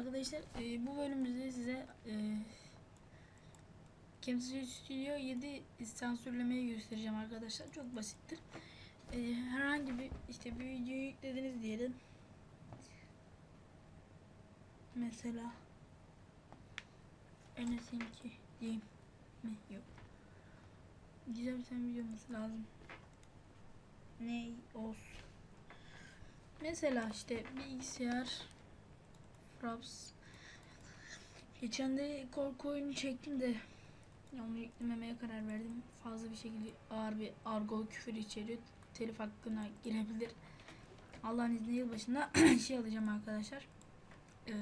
arkadaşlar e, bu bölümümüzde size e, Camtasia Studio 7 sansürlemeyi göstereceğim arkadaşlar. Çok basittir. E, herhangi bir işte bir videoyu yüklediniz diyelim. Mesela Enes'inki diyeyim mi? Yok. Güzel bir tane video olması lazım. Ne olsun. Mesela işte bilgisayar Fraps. Geçen de korku oyunu çektim de onu yüklememeye karar verdim. Fazla bir şekilde ağır bir argo küfür içeriyor. Telif hakkına girebilir. Allah'ın izniyle yılbaşında şey alacağım arkadaşlar. Ee,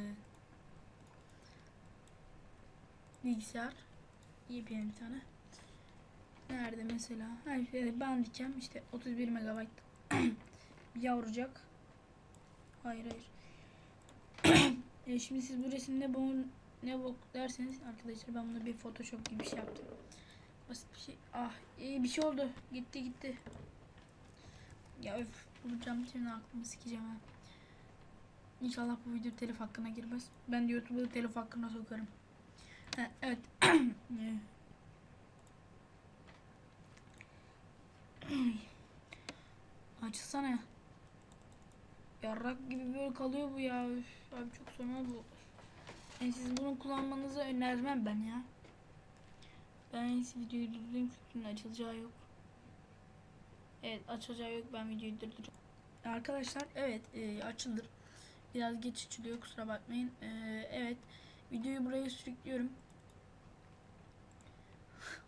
bilgisayar. Yepyeni bir tane. Nerede mesela? Evet, Bandicam işte 31 MB yavrucak. Hayır hayır. E, şimdi siz bu resimde bu ne bok derseniz arkadaşlar ben bunu bir photoshop gibi bir şey yaptım. Basit bir şey. Ah iyi bir şey oldu. Gitti gitti. Ya öf bulacağım şimdi aklımı sikeceğim ha. İnşallah bu video telif hakkına girmez. Ben de YouTube'u telif hakkına sokarım. Ha, evet. Açılsana ya. Yarrak gibi böyle kalıyor bu ya. Üf, abi çok sorma bu. Yani siz bunu kullanmanızı önermem ben ya. Ben en videoyu durdurayım çünkü açılacağı yok. Evet açılacağı yok ben videoyu durduracağım. Arkadaşlar evet e, açılır. Biraz geç açılıyor kusura bakmayın. E, evet videoyu buraya sürüklüyorum.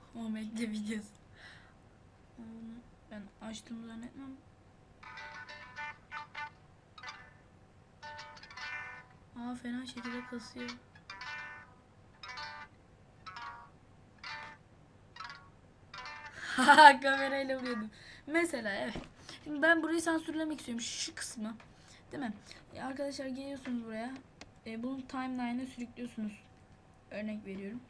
Muhammed'le videosu. Onu ben açtığımı zannetmem. Aa fena şekilde kasıyor. Haha kamerayla vuruyordum. Mesela evet. Şimdi ben burayı sansürlemek istiyorum. Şu kısmı. Değil mi? Ya arkadaşlar geliyorsunuz buraya. E, bunun timeline'ı sürüklüyorsunuz. Örnek veriyorum.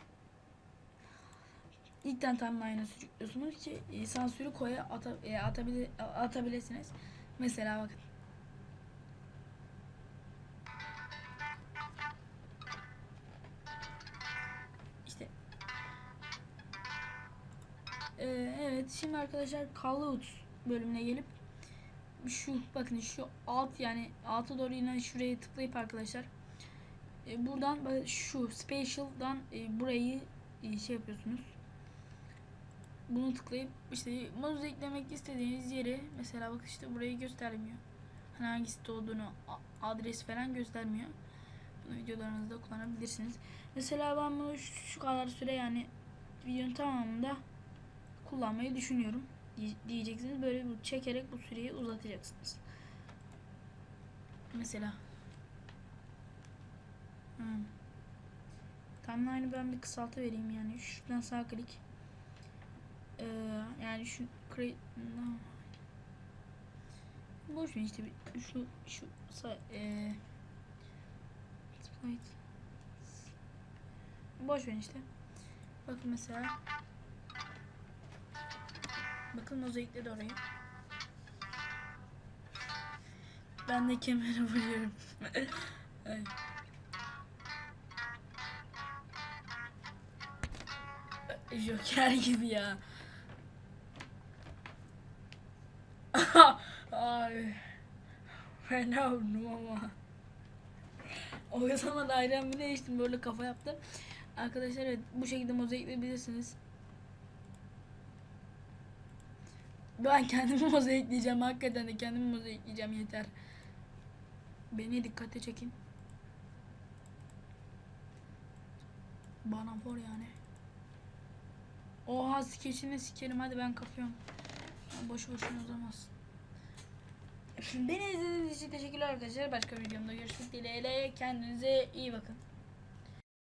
İlkten timeline'ı sürüklüyorsunuz ki e, sansürü koya ata, e, atabile, atabilirsiniz. Mesela bakın. Ee, evet şimdi arkadaşlar Callout bölümüne gelip şu bakın şu alt yani alta doğru inen şuraya tıklayıp arkadaşlar e, buradan şu special'dan e, burayı e, şey yapıyorsunuz. Bunu tıklayıp işte mouse eklemek istediğiniz yeri mesela bak işte burayı göstermiyor. Hani hangisi olduğunu adres falan göstermiyor. Bunu videolarınızda kullanabilirsiniz. Mesela ben bunu şu, şu kadar süre yani videonun tamamında kullanmayı düşünüyorum diye- diyeceksiniz. Böyle bu çekerek bu süreyi uzatacaksınız. Mesela hmm. Timeline'ı ben bir kısaltı vereyim yani. Şuradan sağ klik. Ee, yani şu create. Boş ver işte şu şu sa split. Boş ver işte. Bakın mesela Bakın mozaikledi orayı. Ben de kemere vuruyorum. Ay. Joker gibi ya. Ay. Fena vurdum ama. O zaman ayranımı değiştim böyle kafa yaptım. Arkadaşlar evet bu şekilde mozaikleyebilirsiniz. Ben kendimi mozaikleyeceğim hakikaten de kendimi mozaikleyeceğim yeter. Beni dikkate çekin. Bana for yani. Oha skeçini sikerim hadi ben kapıyorum. Boş boşuna uzamaz. Beni izlediğiniz için teşekkürler arkadaşlar. Başka bir videomda görüşmek dileğiyle. Kendinize iyi bakın.